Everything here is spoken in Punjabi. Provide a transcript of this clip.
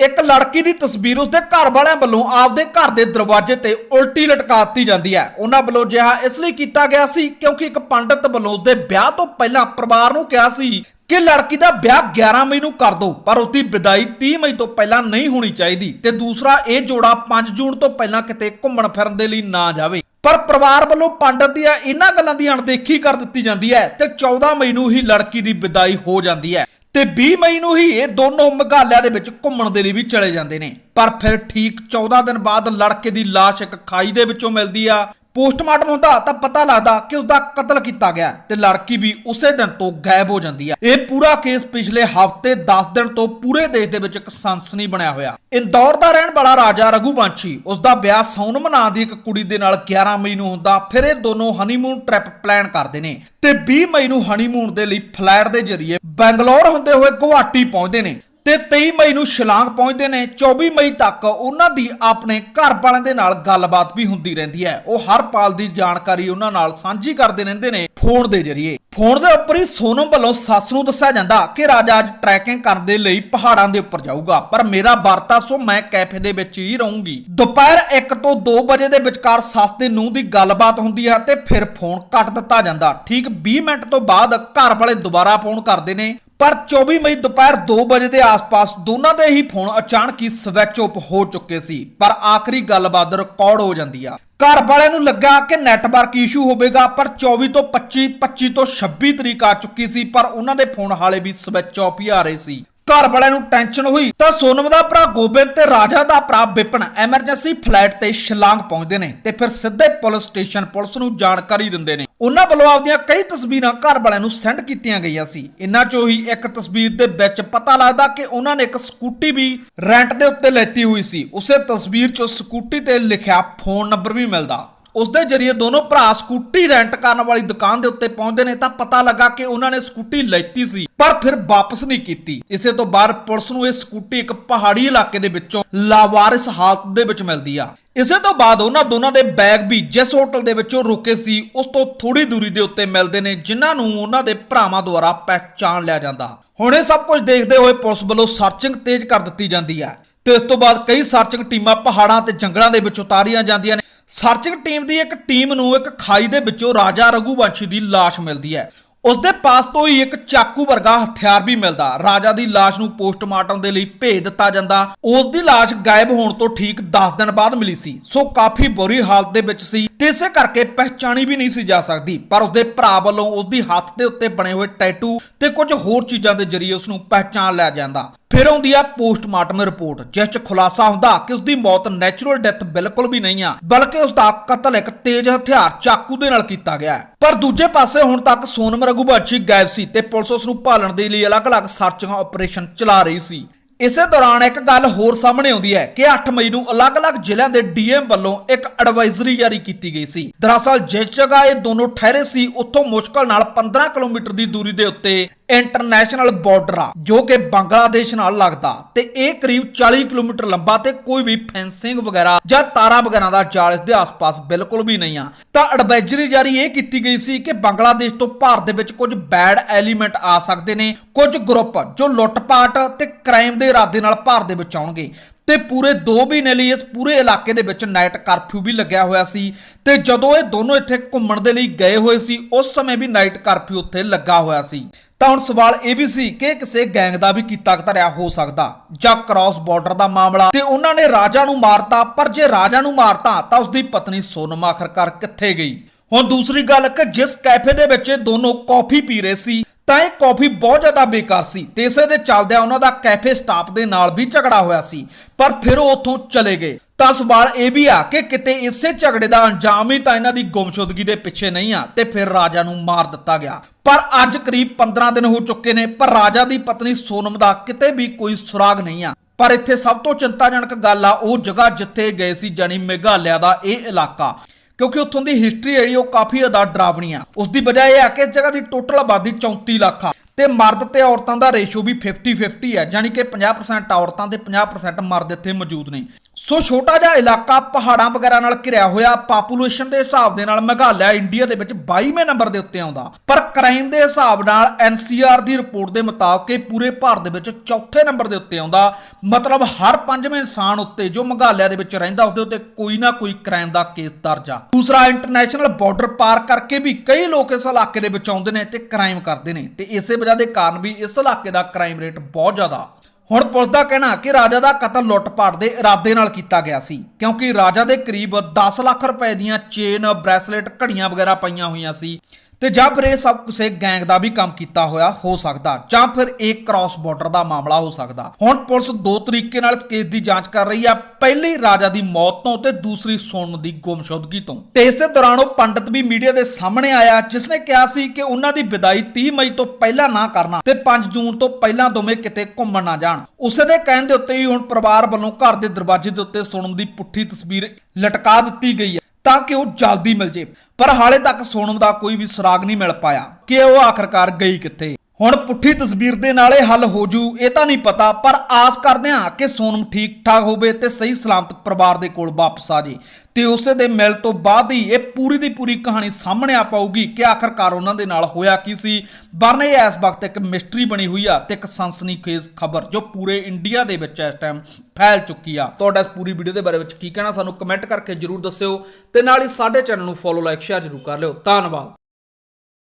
ਇੱਕ ਲੜਕੀ ਦੀ ਤਸਵੀਰ ਉਸਦੇ ਘਰ ਵਾਲਿਆਂ ਵੱਲੋਂ ਆਪਦੇ ਘਰ ਦੇ ਦਰਵਾਜ਼ੇ ਤੇ ਉਲਟੀ ਲਟਕਾ ਦਿੱਤੀ ਜਾਂਦੀ ਹੈ। ਉਹਨਾਂ ਵੱਲੋਂ ਜਿਹਾ ਇਸ ਲਈ ਕੀਤਾ ਗਿਆ ਸੀ ਕਿਉਂਕਿ ਇੱਕ ਪੰਡਤ ਵੱਲੋਂ ਉਸਦੇ ਵਿਆਹ ਤੋਂ ਪਹਿਲਾਂ ਪਰਿਵਾਰ ਨੂੰ ਕਿਹਾ ਸੀ ਕਿ ਲੜਕੀ ਦਾ ਵਿਆਹ 11 ਮਈ ਨੂੰ ਕਰ ਦਿਓ, ਪਰ ਉਸਦੀ ਵਿਦਾਈ 30 ਮਈ ਤੋਂ ਪਹਿਲਾਂ ਨਹੀਂ ਹੋਣੀ ਚਾਹੀਦੀ ਤੇ ਦੂਸਰਾ ਇਹ ਜੋੜਾ 5 ਜੂਨ ਤੋਂ ਪਹਿਲਾਂ ਕਿਤੇ ਘੁੰਮਣ ਫਿਰਨ ਦੇ ਲਈ ਨਾ ਜਾਵੇ। ਪਰ ਪਰਿਵਾਰ ਵੱਲੋਂ ਪੰਡਤ ਦੀਆਂ ਇਹਨਾਂ ਗੱਲਾਂ ਦੀ ਅਣਦੇਖੀ ਕਰ ਦਿੱਤੀ ਜਾਂਦੀ ਹੈ ਤੇ 14 ਮਈ ਨੂੰ ਹੀ ਲੜਕੀ ਦੀ ਵਿਦਾਈ ਹੋ ਜਾਂਦੀ ਹੈ। ਤੇ 20 ਮਈ ਨੂੰ ਹੀ ਇਹ ਦੋਨੋਂ ਮੇਘਾਲਿਆ ਦੇ ਵਿੱਚ ਘੁੰਮਣ ਦੇ ਲਈ ਵੀ ਚਲੇ ਜਾਂਦੇ ਨੇ। ਪਰ ਫਿਰ ਠੀਕ 14 ਦਿਨ ਬਾਅਦ ਲੜਕੇ ਦੀ ਲਾਸ਼ ਇੱਕ ਖਾਈ ਦੇ ਵਿੱਚੋਂ ਮਿਲਦੀ ਆ। ਪੋਸਟਮਾਰਟਮ ਹੁੰਦਾ ਤਾਂ ਪਤਾ ਲੱਗਦਾ ਕਿ ਉਸ ਦਾ ਕਤਲ ਕੀਤਾ ਗਿਆ ਤੇ ਲੜਕੀ ਵੀ ਉਸੇ ਦਿਨ ਤੋਂ ਗਾਇਬ ਹੋ ਜਾਂਦੀ ਹੈ। ਇਹ ਪੂਰਾ ਕੇਸ ਪਿਛਲੇ ਹਫ਼ਤੇ 10 ਦਿਨ ਤੋਂ ਪੂਰੇ ਦੇਸ਼ ਦੇ ਵਿੱਚ ਇੱਕ ਸਨਸਨੀ ਬਣਿਆ ਹੋਇਆ। ਇੰਦੌਰ ਦਾ ਰਹਿਣ ਵਾਲਾ ਰਾਜਾ ਰਘੂਵੰਸ਼ੀ ਉਸ ਦਾ ਵਿਆਹ ਸੌਨਮ ਨਾਂ ਦੀ ਇੱਕ ਕੁੜੀ ਦੇ ਨਾਲ 11 ਮਈ ਨੂੰ ਹੁੰਦਾ, ਫਿਰ ਇਹ ਦੋਨੋਂ ਹਨੀਮੂਨ ਟ੍ਰਿਪ ਪਲਾਨ ਕਰਦੇ ਨੇ। ਤੇ 20 ਮਈ ਨੂੰ ਹਨੀਮੂਨ ਦੇ ਲਈ ਫਲੈਟ ਦੇ ਜ਼ਰੀਏ ਬੈਂਗਲੌਰ ਹੁੰਦੇ ਹੋਏ ਗੁਹਾਟੀ ਪਹੁੰਚਦੇ ਨੇ। ਤੇ 23 ਮਈ ਨੂੰ ਸ਼ਿਲਾਂਗ ਪਹੁੰਚਦੇ ਨੇ 24 ਮਈ ਤੱਕ ਉਹਨਾਂ ਦੀ ਆਪਣੇ ਘਰ ਵਾਲਿਆਂ ਦੇ ਨਾਲ ਗੱਲਬਾਤ ਵੀ ਹੁੰਦੀ ਰਹਿੰਦੀ ਹੈ। ਉਹ ਹਰ ਪਾਲ ਦੀ ਜਾਣਕਾਰੀ ਉਹਨਾਂ ਨਾਲ ਸਾਂਝੀ ਕਰਦੇ ਰਹਿੰਦੇ ਨੇ ਫੋਨ ਦੇ ਜ਼ਰੀਏ। ਫੋਨ ਦੇ ਉੱਪਰ ਹੀ ਸੋਨਮ ਵੱਲੋਂ ਸੱਸ ਨੂੰ ਦੱਸਿਆ ਜਾਂਦਾ ਕਿ ਰਾਜਾ ਅੱਜ ਟਰੈਕਿੰਗ ਕਰਨ ਦੇ ਲਈ ਪਹਾੜਾਂ ਦੇ ਉੱਪਰ ਜਾਊਗਾ। ਪਰ ਮੇਰਾ ਵਾਰਤਾ ਸੋ ਮੈਂ ਕੈਫੇ ਦੇ ਵਿੱਚ ਹੀ ਰਹੂੰਗੀ। ਦੁਪਹਿਰ 1 ਤੋਂ 2 ਵਜੇ ਦੇ ਵਿਚਕਾਰ ਸੱਸ ਤੇ ਨੂੰ ਦੀ ਗੱਲਬਾਤ ਹੁੰਦੀ ਹੈ ਤੇ ਫਿਰ ਫੋਨ ਕੱਟ ਦਿੱਤਾ ਜਾਂਦਾ। ਠੀਕ 20 ਮਿੰਟ ਤੋਂ ਬਾਅਦ ਘਰ ਵਾਲੇ ਦੁਬਾਰਾ ਫੋਨ ਕਰਦੇ ਨੇ। ਪਰ 24 ਮਈ ਦੁਪਹਿਰ 2 ਵਜੇ ਦੇ ਆਸ-ਪਾਸ ਦੋਨਾਂ ਦੇ ਹੀ ਫੋਨ ਅਚਾਨਕ ਹੀ ਸਵਿਚ ਆਫ ਹੋ ਚੁੱਕੇ ਸੀ, ਪਰ ਆਖਰੀ ਗੱਲਬਾਤ ਰਿਕਾਰਡ ਹੋ ਜਾਂਦੀ ਆ। ਘਰ ਵਾਲਿਆਂ ਨੂੰ ਲੱਗਾ ਕਿ ਨੈਟਵਰਕ ਇਸ਼ੂ ਹੋਵੇਗਾ, ਪਰ 24 ਤੋਂ 25 25 ਤੋਂ 26 ਤਰੀਕ ਆ ਚੁੱਕੀ ਸੀ, ਪਰ ਉਹਨਾਂ ਦੇ ਫੋਨ ਹਾਲੇ ਵੀ ਸਵਿਚ ਆਫ ਹੀ ਆ ਰਹੇ ਸੀ। ਘਰ ਵਾਲਿਆਂ ਨੂੰ ਟੈਨਸ਼ਨ ਹੋਈ ਤਾਂ ਸੋਨਮ ਦਾ ਭਰਾ ਗੋਬਿੰਦ ਤੇ ਰਾਜਾ ਦਾ ਭਰਾ ਵਿਪਨ ਐਮਰਜੈਂਸੀ ਫਲੈਟ ਤੇ ਸ਼ਿਲਾਂਗ ਪਹੁੰਚਦੇ ਨੇ ਤੇ ਫਿਰ ਸਿੱਧੇ ਪੁਲਿਸ ਸਟੇਸ਼ਨ ਪੁਲਿਸ ਨੂੰ ਜਾਣਕਾਰੀ ਦਿੰਦੇ ਨੇ। ਉਹਨਾਂ ਵੱਲੋਂ ਆਪਦੀਆਂ ਕਈ ਤਸਵੀਰਾਂ ਘਰ ਵਾਲਿਆਂ ਨੂੰ ਸੈਂਡ ਕੀਤੀਆਂ ਗਈਆਂ ਸੀ। ਇਹਨਾਂ ਚੋਂ ਹੀ ਇੱਕ ਤਸਵੀਰ ਦੇ ਵਿੱਚ ਪਤਾ ਲੱਗਦਾ ਕਿ ਉਹਨਾਂ ਨੇ ਇੱਕ ਸਕੂਟੀ ਵੀ ਰੈਂਟ ਦੇ ਉੱਤੇ ਲੈਤੀ ਹੋਈ ਸੀ। ਉਸੇ ਤਸਵੀਰ 'ਚ ਸਕੂਟੀ ਤੇ ਲਿਖਿਆ ਫੋਨ ਨੰਬਰ ਵੀ ਮਿਲਦਾ। ਉਸ ਦੇ ਜਰੀਏ ਦੋਨੋਂ ਭਰਾ ਸਕੂਟੀ ਰੈਂਟ ਕਰਨ ਵਾਲੀ ਦੁਕਾਨ ਦੇ ਉੱਤੇ ਪਹੁੰਚਦੇ ਨੇ ਤਾਂ ਪਤਾ ਲੱਗਾ ਕਿ ਉਹਨਾਂ ਨੇ ਸਕੂਟੀ ਲੈਤੀ ਸੀ, ਪਰ ਫਿਰ ਵਾਪਸ ਨਹੀਂ ਕੀਤੀ। ਇਸੇ ਤੋਂ ਬਾਅਦ ਪੁਲਿਸ ਨੂੰ ਇਹ ਸਕੂਟੀ ਇੱਕ ਪਹਾੜੀ ਇਲਾਕੇ ਦੇ ਵਿੱਚੋਂ ਲਾਵਾਰਿਸ ਹਾਲਤ ਦੇ ਵਿੱਚ ਮਿਲਦੀ ਆ। ਇਸੇ ਤੋਂ ਬਾਅਦ ਉਹਨਾਂ ਦੋਨਾਂ ਦੇ ਬੈਗ ਵੀ ਜਿਸ ਹੋਟਲ ਦੇ ਵਿੱਚੋਂ ਰੁਕੇ ਸੀ, ਉਸ ਤੋਂ ਥੋੜੀ ਦੂਰੀ ਦੇ ਉੱਤੇ ਮਿਲਦੇ ਨੇ, ਜਿਨ੍ਹਾਂ ਨੂੰ ਉਹਨਾਂ ਦੇ ਭਰਾਵਾਂ ਦੁਆਰਾ ਪਹਿਚਾਣ ਲਿਆ ਜਾਂਦਾ। ਹੁਣ ਇਹ ਸਭ ਕੁਝ ਦੇਖਦੇ ਹੋਏ ਪੁਲਿਸ ਵੱਲੋਂ ਸਰਚਿੰਗ ਤੇਜ਼ ਕਰ ਦਿੱਤੀ ਜਾਂਦੀ ਹੈ ਤੇ ਇਸ ਤੋਂ ਬਾਅਦ ਕਈ ਸਰਚਿੰਗ ਟੀਮਾਂ ਪਹਾੜਾਂ ਤੇ ਜੰਗਲਾਂ ਦੇ ਵਿੱਚ ਉਤਾਰੀਆਂ ਜਾਂਦੀਆਂ ਨੇ। ਸਰਚਿੰਗ ਟੀਮ ਦੀ ਇੱਕ ਟੀਮ ਨੂੰ ਇੱਕ ਖਾਈ ਦੇ ਵਿੱਚੋਂ ਰਾਜਾ ਰਘੂਵੰਸ਼ੀ ਦੀ ਲਾਸ਼ ਮਿਲਦੀ ਹੈ। ਉਸ ਦੇ ਪਾਸ ਤੋਂ ਹੀ ਇੱਕ ਚਾਕੂ ਵਰਗਾ ਹਥਿਆਰ ਵੀ ਮਿਲਦਾ। ਰਾਜਾ ਦੀ ਲਾਸ਼ ਨੂੰ ਪੋਸਟਮਾਰਟਮ ਦੇ ਲਈ ਭੇਜ ਦਿੱਤਾ ਜਾਂਦਾ। ਉਸ ਦੀ ਲਾਸ਼ ਗਾਇਬ ਹੋਣ ਤੋਂ ਠੀਕ 10 ਦਿਨ ਬਾਅਦ ਮਿਲੀ ਸੀ। ਸੋ ਕਾਫੀ ਬੁਰੀ ਹਾਲਤ ਦੇ ਵਿੱਚ ਸੀ। ਤੇ ਇਸੇ ਕਰਕੇ ਪਹਿਚਾਣੀ ਵੀ ਨਹੀਂ ਸੀ ਜਾ ਸਕਦੀ। ਪਰ ਉਸ ਦੇ ਭਰਾ ਵੱਲੋਂ ਉਸ ਦੀ ਹੱਥ ਦੇ ਉੱਤੇ ਬਣੇ ਹੋਏ ਟੈਟੂ ਤੇ ਕੁਝ ਹੋਰ ਚੀਜ਼ਾਂ ਦੇ ਜ਼ਰੀਏ ਉਸ ਨੂੰ ਪਹਿਚਾਣ ਲਿਆ ਜਾਂਦਾ। ਫਿਰ ਆਉਂਦੀ ਆ ਪੋਸਟਮਾਰਟਮ ਰਿਪੋਰਟ, ਜਿਸ 'ਚ ਖੁਲਾਸਾ ਹੁੰਦਾ ਕਿ ਉਸ ਦੀ ਮੌਤ ਨੈਚੁਰਲ ਡੈਥ ਬਿਲਕੁਲ ਵੀ ਨਹੀਂ ਆ, ਬਲਕਿ ਉਸ ਦਾ ਕਤਲ ਇੱਕ ਤੇਜ਼ ਹਥਿਆਰ ਚਾਕੂ ਦੇ ਨਾਲ ਕੀਤਾ ਗਿਆ ਹੈ। ਪਰ ਦੂਜੇ ਪਾਸੇ ਹੁਣ ਤੱਕ ਸੋਨਮ ਰਘੂਵੰਸ਼ੀ ਗਾਇਬ ਸੀ ਤੇ ਪੁਲਿਸ ਉਸ ਨੂੰ ਭਾਲਣ ਦੇ ਲਈ ਅਲੱਗ-ਅਲੱਗ ਸਰਚਿੰਗ ਆਪਰੇਸ਼ਨ ਚਲਾ ਰਹੀ ਸੀ ਇਸੇ ਦੌਰਾਨ ਇੱਕ ਗੱਲ ਹੋਰ ਸਾਹਮਣੇ ਆਉਂਦੀ ਹੈ ਕਿ 8 ਮਈ ਨੂੰ ਅਲੱਗ-ਅਲੱਗ ਜ਼ਿਲ੍ਹਿਆਂ ਦੇ ਡੀਐਮ ਵੱਲੋਂ ਇੱਕ ਐਡਵਾਈਜ਼ਰੀ ਜਾਰੀ ਕੀਤੀ ਗਈ ਸੀ। ਦਰਅਸਲ ਜਿਸ ਜਗ੍ਹਾ ਇਹ ਦੋਨੋਂ ਠਹਿਰੇ ਸੀ, ਉੱਥੋਂ ਮੁਸ਼ਕਲ ਨਾਲ 15 ਕਿਲੋਮੀਟਰ ਦੀ ਦੂਰੀ ਦੇ ਉੱਤੇ ਇੰਟਰਨੈਸ਼ਨਲ ਬਾਰਡਰ ਆ, ਜੋ ਕਿ ਬੰਗਲਾਦੇਸ਼ ਨਾਲ ਲੱਗਦਾ ਤੇ ਇਹ ਕਰੀਬ 40 ਕਿਲੋਮੀਟਰ ਲੰਬਾ ਤੇ ਕੋਈ ਵੀ ਫੈਂਸਿੰਗ ਵਗੈਰਾ ਜਾਂ ਤਾਰਾਂ ਵਗੈਰਾ ਦਾ ਜਾਲ ਇਸ ਦੇ ਆਸ-ਪਾਸ ਬਿਲਕੁਲ ਵੀ ਨਹੀਂ ਆ। ਤਾਂ ਐਡਵਾਈਜ਼ਰੀ ਜਾਰੀ ਇਹ ਕੀਤੀ ਗਈ ਸੀ ਕਿ ਬੰਗਲਾਦੇਸ਼ ਤੋਂ ਭਾਰਤ ਦੇ ਵਿੱਚ ਕੁਝ ਬੈਡ ਐਲੀਮੈਂਟ ਆ ਸਕਦੇ ਨੇ, ਕੁਝ ਗਰੁੱਪ ਜੋ ਲੁੱਟਪਾਟ ਤੇ ਕ੍ਰਾਈਮ ਦੇ ਇਰਾਦੇ ਨਾਲ ਭਾਰਤ ਦੇ ਵਿੱਚ ਆਉਣਗੇ। ਤੇ ਪੂਰੇ 2 ਮਹੀਨੇ ਲਈ ਇਸ ਪੂਰੇ ਇਲਾਕੇ ਦੇ ਵਿੱਚ ਨਾਈਟ ਕਰਫਿਊ ਵੀ ਲੱਗਿਆ ਹੋਇਆ ਸੀ। ਤੇ ਜਦੋਂ ਇਹ ਦੋਨੋਂ ਇੱਥੇ ਘੁੰਮਣ ਦੇ ਲਈ ਗਏ ਹੋਏ ਸੀ, ਉਸ ਸਮੇਂ ਵੀ ਨਾਈਟ ਕਰਫਿਊ ਉੱਥੇ ਲੱਗਾ ਹੋਇਆ ਸੀ। ਤਾਂ ਹੁਣ ਸਵਾਲ ਇਹ ਵੀ ਸੀ ਕਿ ਕਿਸੇ ਗੈਂਗ ਦਾ ਵੀ ਕੀਤਾ ਧਰਿਆ ਹੋ ਸਕਦਾ ਜਾਂ ਕ੍ਰਾਸ ਬਾਰਡਰ ਦਾ ਮਾਮਲਾ? ਤੇ ਉਹਨਾਂ ਨੇ ਰਾਜਾ ਨੂੰ ਮਾਰਤਾ, ਪਰ ਜੇ ਰਾਜਾ ਨੂੰ ਮਾਰਤਾ, ਤਾਂ ਉਸ ਦੀ ਪਤਨੀ ਸੋਨਮ ਆਖਰਕਾਰ ਕਿੱਥੇ ਗਈ? ਹੁਣ ਦੂਸਰੀ ਗੱਲ ਕਿ ਜਿਸ ਕੈਫੇ ਦੇ ਵਿੱਚ ਇਹ ਦੋਨੋਂ ਕਾਫੀ ਪੀ ਰਹੇ ਸੀ ਤਾਂ ਇਹ ਕਾਫੀ ਬਹੁਤ ਜ਼ਿਆਦਾ ਬੇਕਾਰ ਸੀ ਤੇ ਇਸੇ ਦੇ ਚੱਲਦਿਆਂ ਉਹਨਾਂ ਦਾ ਕੈਫੇ ਸਟਾਫ ਦੇ ਨਾਲ ਵੀ ਝਗੜਾ ਹੋਇਆ ਸੀ, ਪਰ ਫਿਰ ਉਹ ਉੱਥੋਂ ਚਲੇ ਗਏ। ਤਾਂ ਸਵਾਲ ਇਹ ਵੀ ਆ ਕਿ ਕਿਤੇ ਇਸੇ ਝਗੜੇ ਦਾ ਅੰਜਾਮ ਹੀ ਤਾਂ ਇਹਨਾਂ ਦੀ ਗੁੰਮਸ਼ੁਦਗੀ ਦੇ ਪਿੱਛੇ ਨਹੀਂ ਆ ਤੇ ਫਿਰ ਰਾਜਾ ਨੂੰ ਮਾਰ ਦਿੱਤਾ ਗਿਆ। ਪਰ ਅੱਜ ਕਰੀਬ 15 ਦਿਨ ਹੋ ਚੁੱਕੇ ਨੇ, ਪਰ ਰਾਜਾ ਦੀ ਪਤਨੀ ਸੋਨਮ ਦਾ ਕਿਤੇ ਵੀ ਕੋਈ ਸੁਰਾਗ ਨਹੀਂ ਆ। ਪਰ ਇੱਥੇ ਸਭ ਤੋਂ ਚਿੰਤਾਜਨਕ ਗੱਲ ਆ ਉਹ ਜਗ੍ਹਾ ਜਿੱਥੇ ਗਏ ਸੀ ਜਾਨੀ ਮੇਘਾਲਿਆ ਦਾ ਇਹ ਇਲਾਕਾ। ਕਿਉਂਕਿ ਉੱਥੋਂ ਦੀ ਹਿਸਟਰੀ ਜਿਹੜੀ ਉਹ ਕਾਫੀ ਜ਼ਿਆਦਾ ਡਰਾਵਣੀ ਆ। ਉਸ ਦੀ ਵਜ੍ਹਾ ਇਹ ਆ ਕਿ ਇਸ ਜਗ੍ਹਾ ਦੀ ਟੋਟਲ ਆਬਾਦੀ 34 ਲੱਖ ਆ ਤੇ ਮਰਦ ਤੇ ਔਰਤਾਂ ਦਾ ਰੇਸ਼ੋ ਵੀ 50-50 ਹੈ ਜਾਨੀ ਕਿ 50% ਔਰਤਾਂ ਤੇ 50% ਮਰਦ ਇੱਥੇ ਮੌਜੂਦ ਨੇ। ਸੋ ਛੋਟਾ ਜਿਹਾ ਇਲਾਕਾ ਪਹਾੜਾਂ ਵਗੈਰਾ ਨਾਲ ਘਿਰਿਆ ਹੋਇਆ ਪਾਪੂਲੇਸ਼ਨ ਦੇ ਹਿਸਾਬ ਦੇ ਨਾਲ ਮੇਘਾਲਿਆ ਇੰਡੀਆ ਦੇ ਵਿੱਚ 22ਵੇਂ ਨੰਬਰ ਦੇ ਉੱਤੇ ਆਉਂਦਾ। ਪਰ ਕ੍ਰਾਈਮ ਦੇ ਹਿਸਾਬ ਨਾਲ ਐਨਸੀਆਰ ਦੀ ਰਿਪੋਰਟ ਦੇ ਮੁਤਾਬਕ ਇਹ ਪੂਰੇ ਭਾਰਤ ਦੇ ਵਿੱਚ ਚੌਥੇ ਨੰਬਰ ਦੇ ਉੱਤੇ ਆਉਂਦਾ। ਮਤਲਬ ਹਰ ਪੰਜਵੇਂ ਇਨਸਾਨ ਉੱਤੇ ਜੋ ਮੇਘਾਲਿਆ ਦੇ ਵਿੱਚ ਰਹਿੰਦਾ, ਉਸਦੇ ਉੱਤੇ ਕੋਈ ਨਾ ਕੋਈ ਕ੍ਰਾਈਮ ਦਾ ਕੇਸ ਦਰਜ ਆ। ਦੂਸਰਾ ਇੰਟਰਨੈਸ਼ਨਲ ਬਾਰਡਰ ਪਾਰ ਕਰਕੇ ਵੀ ਕਈ ਲੋਕ ਇਸ ਇਲਾਕੇ ਦੇ ਵਿੱਚ ਆਉਂਦੇ ਨੇ ਤੇ ਕ੍ਰਾਈਮ ਕਰਦੇ ਨੇ। ਤੇ ਇਸੇ ਵਜ੍ਹਾ ਦੇ ਕਾਰਨ ਵੀ ਇਸ ਇਲਾਕੇ ਦਾ ਕ੍ਰਾਈਮ ਰੇਟ ਬਹੁਤ ਜ਼ਿਆਦਾ। ਹੁਣ ਪੁਲਿਸ ਦਾ ਕਹਿਣਾ ਕਿ ਰਾਜਾ ਦਾ ਕਤਲ ਲੁੱਟ-ਪਾਟ ਦੇ ਇਰਾਦੇ ਨਾਲ ਕੀਤਾ ਗਿਆ ਸੀ, ਕਿਉਂਕਿ ਰਾਜਾ ਦੇ ਕਰੀਬ 10 ਲੱਖ ਰੁਪਏ ਦੀਆਂ ਚੇਨ, ਬ੍ਰੈਸਲੇਟ, ਘੜੀਆਂ ਵਗੈਰਾ ਪਈਆਂ ਹੋਈਆਂ ਸੀ। ਤੇ ਜਾਂ ਫਿਰ ਇਹ ਸਭ ਕਿਸੇ ਗੈਂਗ ਦਾ ਵੀ ਕੰਮ ਕੀਤਾ ਹੋਇਆ ਹੋ ਸਕਦਾ, ਜਾਂ ਫਿਰ ਇਹ ਕ੍ਰਾਸ ਬਾਰਡਰ ਦਾ ਮਾਮਲਾ ਹੋ ਸਕਦਾ। ਹੁਣ ਪੁਲਿਸ ਦੋ ਤਰੀਕੇ ਨਾਲ ਇਸ ਕੇਸ ਦੀ ਜਾਂਚ ਕਰ ਰਹੀ ਆ। ਪਹਿਲੀ, ਰਾਜਾ ਦੀ ਮੌਤ ਤੋਂ ਤੇ ਦੂਸਰੀ ਸੋਨਮ ਦੀ ਗੁੰਮਸ਼ੁਦਗੀ ਤੋਂ। ਤੇ ਇਸੇ ਦੌਰਾਨ ਉਹ ਪੰਡਤ ਵੀ ਮੀਡੀਆ ਦੇ ਸਾਹਮਣੇ ਆਇਆ ਜਿਸ ਨੇ ਕਿਹਾ ਸੀ ਕਿ ਉਹਨਾਂ ਦੀ ਵਿਦਾਈ 30 ਮਈ ਤੋਂ ਪਹਿਲਾਂ ਨਾ ਕਰਨਾ ਤੇ 5 ਜੂਨ ਤੋਂ ਪਹਿਲਾਂ ਦੋਵੇਂ ਕਿਤੇ ਘੁੰਮਣ ਨਾ ਜਾਣ। ਉਸੇ ਦੇ ਕਹਿਣ ਦੇ ਉੱਤੇ ਹੀ ਹੁਣ ਪਰਿਵਾਰ ਵੱਲੋਂ ਘਰ ਦੇ ਦਰਵਾਜ਼ੇ ਦੇ ਉੱਤੇ ਸੋਨਮ ਦੀ ਪੁੱਠੀ ਤਸਵੀਰ ਲਟਕਾ ਦਿੱਤੀ ਗਈ ਹੈ। ਤਾਂ ਕਿ ਉਹ ਜਲਦੀ ਮਿਲ ਜੇ। ਪਰ ਹਾਲੇ ਤੱਕ ਸੋਨਮ ਦਾ ਕੋਈ ਵੀ ਸੁਰਾਗ ਨਹੀਂ ਮਿਲ ਪਾਇਆ ਕਿ ਉਹ ਆਖਰਕਾਰ ਗਈ ਕਿੱਥੇ। ਹੁਣ ਪੁੱਠੀ ਤਸਵੀਰ ਦੇ ਨਾਲ ਇਹ ਹੱਲ ਹੋ ਜੂ, ਇਹ ਤਾਂ ਨਹੀਂ ਪਤਾ, ਪਰ ਆਸ ਕਰਦੇ ਹਾਂ ਕਿ ਸੋਨਮ ਠੀਕ ਠਾਕ ਹੋਵੇ ਤੇ ਸਹੀ ਸਲਾਮਤ ਪਰਿਵਾਰ ਦੇ ਕੋਲ ਵਾਪਸ ਆ ਜੇ। ਤੇ ਉਸੇ ਦੇ ਮਿਲ ਤੋਂ ਬਾਅਦ ਹੀ ਇਹ ਪੂਰੀ ਦੀ ਪੂਰੀ ਕਹਾਣੀ ਸਾਹਮਣੇ ਆ ਪਾਊਗੀ ਕਿ ਆਖਰਕਾਰ ਉਹਨਾਂ ਦੇ ਨਾਲ ਹੋਇਆ ਕੀ ਸੀ। ਵਰਨੇ ਇਸ ਵਕਤ ਇੱਕ ਮਿਸਟਰੀ ਬਣੀ ਹੋਈ ਆ ਤੇ ਇੱਕ ਸਨਸਨੀਖੇਜ਼ ਖਬਰ ਜੋ ਪੂਰੇ ਇੰਡੀਆ ਦੇ ਵਿੱਚ ਇਸ ਟਾਈਮ ਫੈਲ ਚੁੱਕੀ ਆ। ਤੁਹਾਡਾ ਇਸ ਪੂਰੀ ਵੀਡੀਓ ਦੇ ਬਾਰੇ ਵਿੱਚ ਕੀ ਕਹਿਣਾ ਸਾਨੂੰ ਕਮੈਂਟ ਕਰਕੇ ਜਰੂਰ ਦੱਸਿਓ ਤੇ ਨਾਲ ਹੀ ਸਾਡੇ ਚੈਨਲ ਨੂੰ ਫੋਲੋ ਲਾਈਕ ਸ਼ੇਅਰ ਜਰੂਰ ਕਰ ਲਿਓ। ਧੰਨਵਾਦ।